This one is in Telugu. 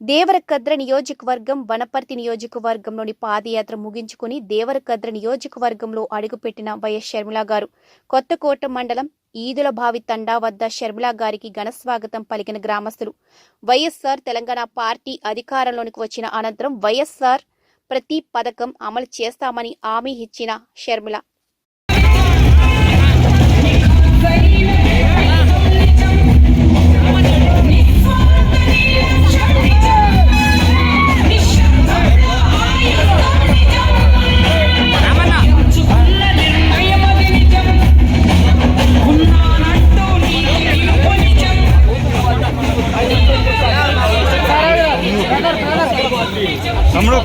దేవరకద్ర నియోజకవర్గం వనపర్తి నియోజకవర్గంలోని పాదయాత్ర ముగించుకుని దేవరకద్ర నియోజకవర్గంలో అడుగుపెట్టిన వైఎస్ షర్మిల గారు కొత్తకోట మండలం ఈదుల బావి తండా వద్ద షర్మిల గారికి ఘన స్వాగతం పలికిన గ్రామస్తులు. వైఎస్ఆర్ తెలంగాణ పార్టీ అధికారంలోనికి వచ్చిన అనంతరం వైఎస్ఆర్ ప్రతి పథకం అమలు చేస్తామని హామీ ఇచ్చిన షర్మిల. હમણાં